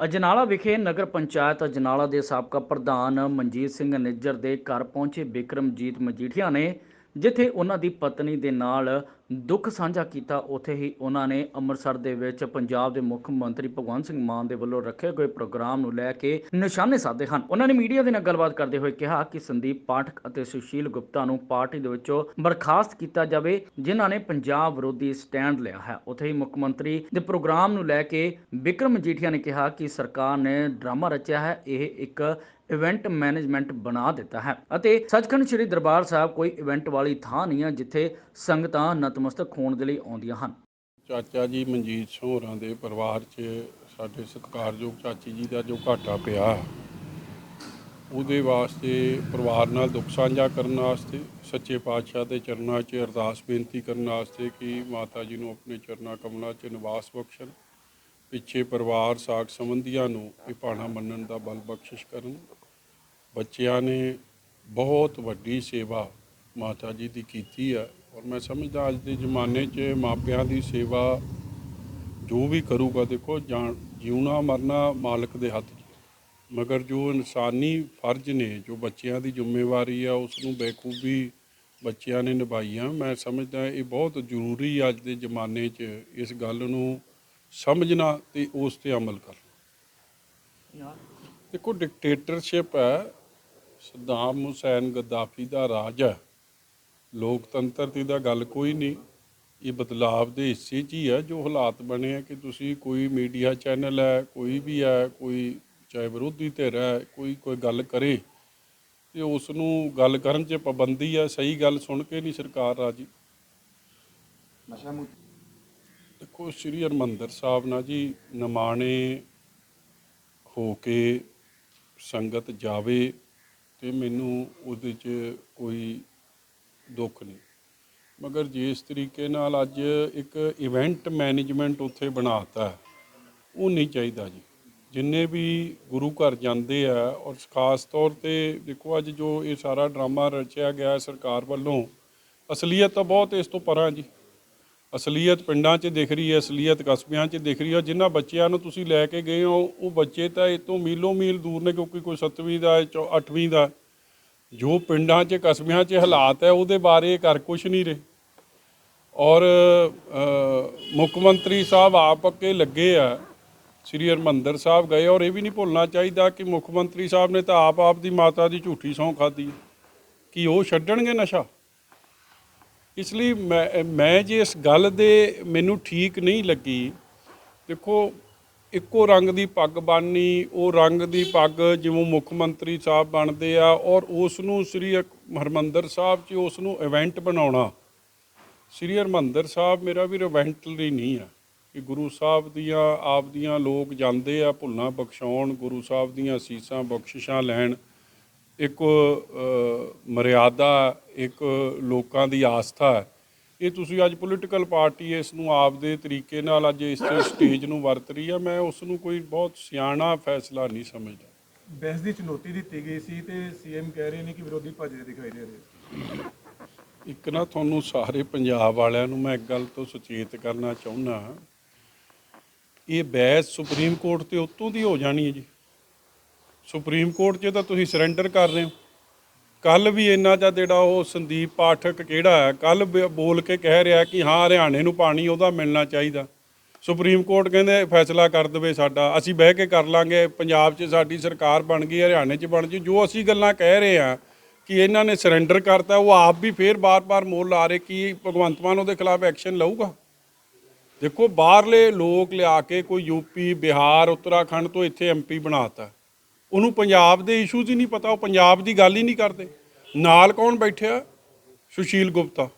ਅਜਨਾਲਾ ਵਿਖੇ ਨਗਰ ਪੰਚਾਇਤ ਅਜਨਾਲਾ ਦੇ ਸਾਬਕਾ ਪ੍ਰਧਾਨ ਮਨਜੀਤ ਸਿੰਘ ਨਿੱਜਰ ਦੇ ਘਰ ਪਹੁੰਚੇ ਬਿਕਰਮਜੀਤ ਮਜੀਠੀਆ ਨੇ, ਜਿੱਥੇ ਉਹਨਾਂ ਦੀ ਪਤਨੀ ਦੇ ਨਾਲ ਦੁੱਖ ਸਾਂਝਾ ਕੀਤਾ, ਉੱਥੇ ਹੀ ਉਹਨਾਂ ਨੇ ਅੰਮ੍ਰਿਤਸਰ ਦੇ ਵਿੱਚ ਪੰਜਾਬ ਦੇ ਮੁੱਖ ਮੰਤਰੀ ਭਗਵੰਤ ਸਿੰਘ ਮਾਨ ਦੇ ਵੱਲੋਂ ਰੱਖੇ ਗਏ ਪ੍ਰੋਗਰਾਮ ਨੂੰ ਲੈ ਕੇ ਨਿਸ਼ਾਨੇ ਸਾਧੇ ਹਨ। ਉਹਨਾਂ ਨੇ ਮੀਡੀਆ ਦੇ ਨਾਲ ਗੱਲਬਾਤ ਕਰਦੇ ਹੋਏ ਕਿਹਾ ਕਿ ਸੰਦੀਪ ਪਾਠਕ ਅਤੇ ਸੁਸ਼ੀਲ ਗੁਪਤਾ ਨੂੰ ਪਾਰਟੀ ਦੇ ਵਿੱਚੋਂ ਬਰਖਾਸਤ ਕੀਤਾ ਜਾਵੇ, ਜਿਨ੍ਹਾਂ ਨੇ ਪੰਜਾਬ ਵਿਰੋਧੀ ਸਟੈਂਡ ਲਿਆ ਹੈ। ਉੱਥੇ ਹੀ ਮੁੱਖ ਮੰਤਰੀ ਦੇ ਪ੍ਰੋਗਰਾਮ ਨੂੰ ਲੈ ਕੇ ਵਿਕਰਮ ਮਜੀਠੀਆ ਨੇ ਕਿਹਾ ਕਿ ਸਰਕਾਰ ਨੇ ਡਰਾਮਾ ਰਚਿਆ ਹੈ, ਇਹ ਇੱਕ ਇਵੈਂਟ ਮੈਨੇਜਮੈਂਟ ਬਣਾ ਦਿੱਤਾ ਹੈ। ਅਤੇ ਸੱਚਖੰਡ ਸ੍ਰੀ ਦਰਬਾਰ ਸਾਹਿਬ ਕੋਈ ਇਵੈਂਟ ਵਾਲੀ ਥਾਂ ਨਹੀਂ ਹੈ, ਜਿੱਥੇ ਸੰਗਤਾਂ ਨਤਮਸਤਕ ਹੋਣ ਦੇ ਲਈ ਆਉਂਦੀਆਂ ਹਨ। ਚਾਚਾ ਜੀ ਮਨਜੀਤ ਸਿੰਘ ਹੋਰਾਂ ਦੇ ਪਰਿਵਾਰ 'ਚ ਸਾਡੇ ਸਤਿਕਾਰਯੋਗ ਚਾਚੀ ਜੀ ਦਾ ਜੋ ਘਾਟਾ ਪਿਆ, ਉਹਦੇ ਵਾਸਤੇ ਪਰਿਵਾਰ ਨਾਲ ਦੁੱਖ ਸਾਂਝਾ ਕਰਨ ਵਾਸਤੇ, ਸੱਚੇ ਪਾਤਸ਼ਾਹ ਦੇ ਚਰਨਾਂ 'ਚ ਅਰਦਾਸ ਬੇਨਤੀ ਕਰਨ ਵਾਸਤੇ ਕਿ ਮਾਤਾ ਜੀ ਨੂੰ ਆਪਣੇ ਚਰਨਾਂ ਕਮਲਾਂ 'ਚ ਨਿਵਾਸ ਬਖਸ਼ਣ, ਪਿੱਛੇ ਪਰਿਵਾਰ ਸਾਕ ਸੰਬੰਧੀਆਂ ਨੂੰ ਇਹ ਪਾਣਾ ਮੰਨਣ ਦਾ ਬਲ ਬਖਸ਼ਿਸ਼ ਕਰਨ। ਬੱਚਿਆਂ ਨੇ ਬਹੁਤ ਵੱਡੀ ਸੇਵਾ ਮਾਤਾ ਜੀ ਦੀ ਕੀਤੀ ਹੈ ਔਰ ਮੈਂ ਸਮਝਦਾ ਅੱਜ ਦੇ ਜ਼ਮਾਨੇ 'ਚ ਮਾਪਿਆਂ ਦੀ ਸੇਵਾ ਜੋ ਵੀ ਕਰੂਗਾ ਦੇਖੋ ਜਾਣ ਜਿਉਣਾ ਮਰਨਾ ਮਾਲਕ ਦੇ ਹੱਥ 'ਚ ਮਗਰ ਜੋ ਇਨਸਾਨੀ ਫਰਜ਼ ਨੇ, ਜੋ ਬੱਚਿਆਂ ਦੀ ਜ਼ਿੰਮੇਵਾਰੀ ਆ ਉਸ ਨੂੰ ਬੇਖੂਬੀ ਬੱਚਿਆਂ ਨੇ ਨਿਭਾਈਆਂ, ਮੈਂ ਸਮਝਦਾ ਇਹ ਬਹੁਤ ਜ਼ਰੂਰੀ ਅੱਜ ਦੇ ਜ਼ਮਾਨੇ 'ਚ ਇਸ ਗੱਲ ਨੂੰ ਸਮਝਣਾ ਤੇ ਉਸ ਤੇ ਅਮਲ ਕਰਨਾ। ਦੇਖੋ ਡਿਕਟੇਟਰਸ਼ਿਪ ਹੈ। ਸਦਾਮ ਹੁਸੈਨ ਗਦਾਫੀ ਦਾ ਰਾਜ ਹੈ। ਲੋਕਤੰਤਰ ਦੀ ਤਾਂ ਗੱਲ ਕੋਈ ਨਹੀਂ। ਇਹ ਬਦਲਾਵ ਦੇ ਹਿੱਸੇ 'ਚ ਹੀ ਹੈ ਜੋ ਹਾਲਾਤ ਬਣੇ ਆ ਕਿ ਤੁਸੀਂ ਕੋਈ ਮੀਡੀਆ ਚੈਨਲ ਹੈ ਕੋਈ ਵੀ ਹੈ ਕੋਈ ਚਾਹੇ ਵਿਰੋਧੀ ਧਿਰ ਹੈ ਕੋਈ ਕੋਈ ਗੱਲ ਕਰੇ ਤੇ ਉਸ ਨੂੰ ਗੱਲ ਕਰਨ 'ਚ ਪਾਬੰਦੀ ਹੈ ਸਹੀ ਗੱਲ ਸੁਣ ਕੇ ਨਹੀਂ ਸਰਕਾਰ ਰਾਜੀ। ਨਸ਼ਾ ਮੁਕਤ ਦੇਖੋ ਸ੍ਰੀ ਹਰਿਮੰਦਰ ਸਾਹਿਬ ਨਾਲ ਜੀ ਨਿਮਾਣੇ ਹੋ ਕੇ ਸੰਗਤ ਜਾਵੇ ਤੇ ਮੈਨੂੰ ਉਹਦੇ 'ਚ ਕੋਈ ਦੁੱਖ ਨੇ ਮਗਰ ਜਿਸ ਤਰੀਕੇ ਨਾਲ ਅੱਜ ਇੱਕ ਇਵੈਂਟ ਮੈਨੇਜਮੈਂਟ ਉੱਥੇ ਬਣਾਤਾ, ਉਹ ਨਹੀਂ ਚਾਹੀਦਾ ਜੀ। ਜਿੰਨੇ ਵੀ ਗੁਰੂ ਘਰ ਜਾਂਦੇ ਆ, ਔਰ ਖਾਸ ਤੌਰ ਤੇ ਦੇਖੋ ਅੱਜ ਜੋ ਇਹ ਸਾਰਾ ਡਰਾਮਾ ਰਚਿਆ ਗਿਆ ਸਰਕਾਰ ਵੱਲੋਂ, ਅਸਲੀਅਤ ਤਾਂ ਬਹੁਤ ਇਸ ਤੋਂ ਪਰਾਂ ਜੀ। ਅਸਲੀਅਤ ਪਿੰਡਾਂ 'ਚ ਦਿਖ ਰਹੀ ਹੈ, ਅਸਲੀਅਤ ਕਸਬਿਆਂ 'ਚ ਦਿਖ ਰਹੀ ਹੈ ਜਿਨ੍ਹਾਂ ਬੱਚਿਆਂ ਨੂੰ ਤੁਸੀਂ ਲੈ ਕੇ ਗਏ ਹੋ, ਉਹ ਬੱਚੇ ਤਾਂ ਇਹ ਤੋਂ ਮੀਲੋਂ ਮੀਲ ਦੂਰ ਨੇ, ਕਿਉਂਕਿ ਕੋਈ 7ਵੀਂ ਦਾ ਚੌ 8ਵੀਂ ਦਾ ਜੋ ਪਿੰਡਾਂ 'ਚ, ਕਸਬਿਆਂ 'ਚ ਹਾਲਾਤ ਹੈ, ਉਹਦੇ ਬਾਰੇ ਕਰ ਕੁਛ ਨਹੀਂ ਰਹੇ। ਔਰ ਮੁੱਖ ਮੰਤਰੀ ਸਾਹਿਬ ਆਪ ਅੱਗੇ ਲੱਗੇ ਆ, ਸ੍ਰੀ ਹਰਿਮੰਦਰ ਸਾਹਿਬ ਗਏ, ਔਰ ਇਹ ਵੀ ਨਹੀਂ ਭੁੱਲਣਾ ਚਾਹੀਦਾ ਕਿ ਮੁੱਖ ਮੰਤਰੀ ਸਾਹਿਬ ਨੇ ਤਾਂ ਆਪ ਆਪ ਦੀ ਮਾਤਾ ਦੀ ਝੂਠੀ ਸਹੁੰ ਖਾਦੀ ਕਿ ਉਹ ਛੱਡਣਗੇ ਨਸ਼ਾ? ਇਸ ਲਈ ਮੈਂ ਮੈਂ ਜੇ ਇਸ ਗੱਲ ਦੇ ਮੈਨੂੰ ਠੀਕ ਨਹੀਂ ਲੱਗੀ, ਦੇਖੋ ਇੱਕੋ ਰੰਗ ਦੀ ਪੱਗ ਬੰਨ੍ਹਣੀ ਉਹ ਰੰਗ ਦੀ ਪੱਗ ਜਿਵੇਂ ਮੁੱਖ ਮੰਤਰੀ ਸਾਹਿਬ ਬਣਦੇ ਆ ਔਰ ਉਸ ਨੂੰ ਸ੍ਰੀ ਅਕ- ਹਰਿਮੰਦਰ ਸਾਹਿਬ 'ਚ ਉਸ ਨੂੰ ਇਵੈਂਟ ਬਣਾਉਣਾ। ਸ੍ਰੀ ਹਰਿਮੰਦਰ ਸਾਹਿਬ ਮੇਰਾ ਵੀ ਇਵੈਂਟਲੀ ਨਹੀਂ ਆ। ਕਿ ਗੁਰੂ ਸਾਹਿਬ ਦੀਆਂ, ਆਪ ਦੀਆਂ ਲੋਕ ਜਾਂਦੇ ਆ ਭੁੱਲਾਂ ਬਖਸ਼ਾਉਣ, ਗੁਰੂ ਸਾਹਿਬ ਦੀਆਂ ਅਸੀਸਾਂ, ਬਖਸ਼ਿਸ਼ਾਂ ਲੈਣ। ਇੱਕ ਮਰਿਆਦਾ, ਇੱਕ ਲੋਕਾਂ ਦੀ ਆਸਥਾ ਇਹ ਤੁਸੀਂ ਅੱਜ ਪੋਲੀਟੀਕਲ ਪਾਰਟੀ ਇਸ ਨੂੰ ਆਪਦੇ ਤਰੀਕੇ ਨਾਲ ਅੱਜ ਇਸ ਸਟੇਜ ਨੂੰ ਵਰਤ ਰਹੀ ਆ। ਮੈਂ ਉਸ ਨੂੰ ਕੋਈ ਬਹੁਤ ਸਿਆਣਾ ਫੈਸਲਾ ਨਹੀਂ ਸਮਝਦਾ। ਬਹਿਸ ਦੀ ਚੁਣੌਤੀ ਦਿੱਤੀ ਗਈ ਸੀ ਤੇ ਸੀਐਮ ਕਹਿ ਰਹੇ ਨੇ ਕਿ ਵਿਰੋਧੀ ਭੱਜਦੇ ਦਿਖਾਈ ਦੇ ਰਹੇ ਇੱਕ ਨਾ ਤੁਹਾਨੂੰ ਸਾਰੇ ਪੰਜਾਬ ਵਾਲਿਆਂ ਨੂੰ ਮੈਂ ਇੱਕ ਗੱਲ ਤੋਂ ਸੁਚੇਤ ਕਰਨਾ ਚਾਹੁੰਦਾ ਇਹ ਬਹਿਸ ਸੁਪਰੀਮ ਕੋਰਟ ਤੇ ਉੱਤੋਂ ਦੀ ਹੋ ਜਾਣੀ ਹੈ ਜੀ। ਸੁਪਰੀਮ ਕੋਰਟ 'ਚ ਤਾਂ ਤੁਸੀਂ ਸਰੈਂਡਰ ਕਰ ਰਹੇ ਹੋ। ਕੱਲ ਵੀ ਇਹਨਾਂ ਦਾ ਜਿਹੜਾ ਉਹ ਸੰਦੀਪ ਪਾਠਕ ਕਿਹੜਾ ਹੈ? ਕੱਲ ਬੋਲ ਕੇ ਕਹਿ ਰਿਹਾ ਕਿ ਹਾਂ, ਹਰਿਆਣੇ ਨੂੰ ਪਾਣੀ ਉਹਦਾ ਮਿਲਣਾ ਚਾਹੀਦਾ। ਸੁਪਰੀਮ ਕੋਰਟ ਕਹਿੰਦੇ ਫੈਸਲਾ ਕਰ ਦੇਵੇ ਸਾਡਾ, ਅਸੀਂ ਬਹਿ ਕੇ ਕਰ ਲਾਂਗੇ, ਪੰਜਾਬ 'ਚ ਸਾਡੀ ਸਰਕਾਰ ਬਣ ਗਈ ਹਰਿਆਣੇ 'ਚ ਬਣ ਗਈ, ਜੋ ਅਸੀਂ ਗੱਲਾਂ ਕਹਿ ਰਹੇ ਆ ਕਿ ਇਹਨਾਂ ਨੇ ਸਰੈਂਡਰ ਕਰਤਾ, ਉਹ ਆਪ ਵੀ ਫੇਰ ਬਾਰ-ਬਾਰ ਮੋਲ ਲਾ ਰਹੇ ਕਿ ਭਗਵੰਤ ਮਾਨ ਉਹਦੇ ਖਿਲਾਫ ਐਕਸ਼ਨ ਲਊਗਾ। ਦੇਖੋ, ਬਾਹਰਲੇ ਲੋਕ ਲਿਆ ਕੇ ਕੋਈ ਯੂਪੀ ਬਿਹਾਰ, ਉੱਤਰਾਖੰਡ ਤੋਂ ਇੱਥੇ ਐਮਪੀ ਬਣਾਤਾ। ਉਹਨੂੰ ਪੰਜਾਬ ਦੇ ਇਸ਼ੂਜ਼ ਹੀ ਨਹੀਂ ਪਤਾ, ਉਹ ਪੰਜਾਬ ਦੀ ਗੱਲ ਹੀ ਨਹੀਂ ਕਰਦੇ। ਨਾਲ ਕੌਣ ਬੈਠਿਆ? ਸੁਸ਼ੀਲ ਗੁਪਤਾ।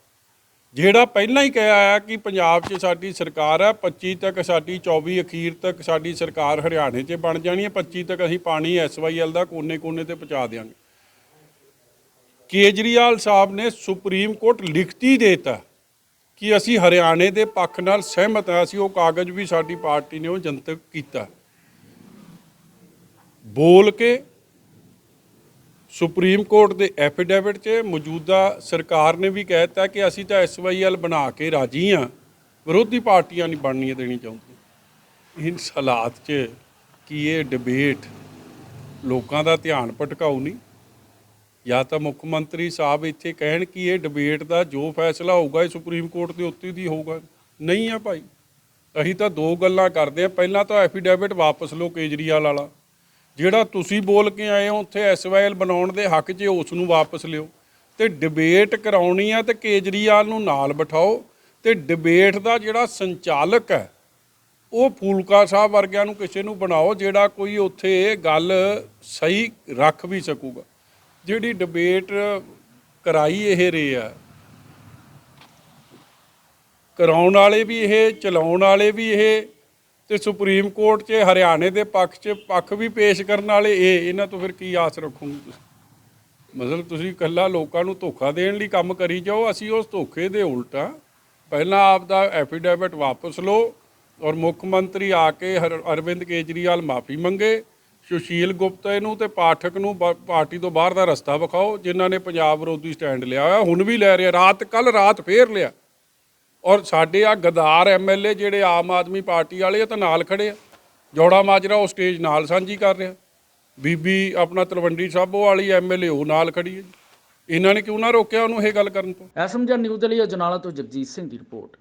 ਜਿਹੜਾ ਪਹਿਲਾਂ ਹੀ ਕਿਹਾ ਆ ਕਿ ਪੰਜਾਬ 'ਚ ਸਾਡੀ ਸਰਕਾਰ ਹੈ 25 ਤੱਕ ਸਾਡੀ 24 ਅਖੀਰ ਤੱਕ ਸਾਡੀ ਸਰਕਾਰ ਹਰਿਆਣੇ 'ਚ ਬਣ ਜਾਣੀ ਹੈ 25 ਤੱਕ ਅਸੀਂ ਪਾਣੀ ਐਸਵਾਈਐਲ ਦਾ ਕੋਨੇ-ਕੋਨੇ ਤੇ ਪਹੁੰਚਾ ਦਿਆਂਗੇ। ਕੇਜਰੀਵਾਲ ਸਾਹਿਬ ਨੇ ਸੁਪਰੀਮ ਕੋਰਟ ਲਿਖਤੀ ਦੇਤਾ ਕਿ ਅਸੀਂ ਹਰਿਆਣੇ ਦੇ ਪੱਖ ਨਾਲ ਸਹਿਮਤ ਹਾਂ, ਅਸੀਂ ਉਹ ਕਾਗਜ਼ ਵੀ ਸਾਡੀ ਪਾਰਟੀ ਨੇ ਉਹ ਜਨਤਕ ਕੀਤਾ। ਬੋਲ ਕੇ ਸੁਪਰੀਮ ਕੋਰਟ ਦੇ ਐਫੀਡੇਵਿਟ 'ਚ ਮੌਜੂਦਾ ਸਰਕਾਰ ਨੇ ਵੀ ਕਹਿਤਾ ਕਿ ਅਸੀਂ ਤਾਂ ਐਸਵਾਈਐਲ ਬਣਾ ਕੇ ਰਾਜੀ ਹਾਂ, ਵਿਰੋਧੀ ਪਾਰਟੀਆਂ ਨਹੀਂ ਬਣਨੀਆਂ ਦੇਣੀ ਚਾਹੁੰਦੀ ਇਨ ਹਾਲਾਤ 'ਚ ਕਿ ਇਹ ਡਿਬੇਟ ਲੋਕਾਂ ਦਾ ਧਿਆਨ ਭਟਕਾਊ ਨਹੀਂ? ਜਾਂ ਤਾਂ ਮੁੱਖ ਮੰਤਰੀ ਸਾਹਿਬ ਇੱਥੇ ਕਹਿਣ ਕਿ ਇਹ ਡਿਬੇਟ ਦਾ ਜੋ ਫੈਸਲਾ ਹੋਊਗਾ ਇਹ ਸੁਪਰੀਮ ਕੋਰਟ ਦੇ ਉੱਤੇ ਦੀ ਹੋਊਗਾ। ਨਹੀਂ ਆ ਭਾਈ। ਅਸੀਂ ਤਾਂ ਦੋ ਗੱਲਾਂ ਕਰਦੇ ਆ ਪਹਿਲਾਂ ਤਾਂ ਐਫੀਡੈਵਿਟ ਵਾਪਸ ਲਓ ਕੇਜਰੀਵਾਲ ਵਾਲਾ। ਜਿਹੜਾ ਤੁਸੀਂ ਬੋਲ ਕੇ ਆਏ ਹੋ ਉੱਥੇ ਐਸਵਾਈਐਲ ਬਣਾਉਣ ਦੇ ਹੱਕ 'ਚ ਉਸ ਨੂੰ ਵਾਪਸ ਲਿਓ। ਤੇ ਡਿਬੇਟ ਕਰਾਉਣੀ ਆ ਤੇ ਕੇਜਰੀਵਾਲ ਨੂੰ ਨਾਲ ਬਿਠਾਓ। ਤੇ ਡਿਬੇਟ ਦਾ ਜਿਹੜਾ ਸੰਚਾਲਕ ਹੈ, ਉਹ ਫੂਲਕਾ ਸਾਹਿਬ ਵਰਗਿਆਂ ਨੂੰ ਕਿਸੇ ਨੂੰ ਬਣਾਓ ਜਿਹੜਾ ਕੋਈ ਉੱਥੇ ਗੱਲ ਸਹੀ ਰੱਖ ਵੀ ਸਕੂਗਾ। ਜਿਹੜੀ ਡਿਬੇਟ ਕਰਾਈ ਇਹ ਰੇ ਆ। ਕਰਾਉਣ ਵਾਲੇ ਵੀ ਇਹ, ਚਲਾਉਣ ਵਾਲੇ ਵੀ ਇਹ ਤੇ ਸੁਪਰੀਮ ਕੋਰਟ 'ਚ, ਹਰਿਆਣੇ ਦੇ ਪੱਖ 'ਚ ਪੱਖ ਵੀ ਪੇਸ਼ ਕਰਨ ਵਾਲੇ ਇਹ, ਇਹਨਾਂ ਤੋਂ ਫਿਰ ਕੀ ਆਸ ਰੱਖੋਗੇ ਤੁਸੀਂ? ਮਤਲਬ ਤੁਸੀਂ ਇਕੱਲਾ ਲੋਕਾਂ ਨੂੰ ਧੋਖਾ ਦੇਣ ਲਈ ਕੰਮ ਕਰੀ ਜਾਓ, ਅਸੀਂ ਉਸ ਧੋਖੇ ਦੇ ਉਲਟਾ ਪਹਿਲਾਂ ਆਪ ਦਾ ਐਫੀਡੈਵਿਟ ਵਾਪਸ ਲਓ ਔਰ ਮੁੱਖ ਮੰਤਰੀ ਆ ਕੇ ਹਰ- ਅਰਵਿੰਦ ਕੇਜਰੀਵਾਲ ਮਾਫੀ ਮੰਗੇ। ਸੁਸ਼ੀਲ ਗੁਪਤਾ ਨੂੰ ਤੇ ਪਾਠਕ ਨੂੰ ਬ- ਪਾਰਟੀ ਤੋਂ ਬਾਹਰ ਦਾ ਰਸਤਾ ਵਿਖਾਓ, ਜਿਨ੍ਹਾਂ ਨੇ ਪੰਜਾਬ ਵਿਰੋਧੀ ਸਟੈਂਡ ਲਿਆ ਹੋਇਆ, ਹੁਣ ਵੀ ਲੈ ਰਿਹਾ, ਰਾਤ ਕੱਲ ਰਾਤ ਫੇਰ ਲਿਆ। ਔਰ ਸਾਡੇ ਆ ਗਦਾਰ ਐਮਐਲਏ ਜਿਹੜੇ ਆਮ ਆਦਮੀ ਪਾਰਟੀ ਵਾਲੇ ਆ ਤਾਂ ਨਾਲ ਖੜੇ ਆ। ਜੋੜਾ ਮਾਜਰਾ ਉਹ ਸਟੇਜ ਨਾਲ ਸਾਂਝੀ ਕਰ ਰਿਹਾ। ਬੀਬੀ ਆਪਣਾ ਤਲਵੰਡੀ ਸਾਬੋ ਵਾਲੀ ਐਮਐਲਏ ਉਹ ਨਾਲ ਖੜੀ ਹੈ ਜੀ। ਇਹਨਾਂ ਨੇ ਕਿਉਂ ਨਾ ਰੋਕਿਆ ਉਹਨੂੰ ਇਹ ਗੱਲ ਕਰਨ ਤੋਂ? ਐਸਐਮਜੀ ਨਿਊਜ਼ ਦੇ ਲਈ ਅਜਨਾਲਾ ਤੋਂ ਜਗਜੀਤ ਸਿੰਘ ਦੀ ਰਿਪੋਰਟ।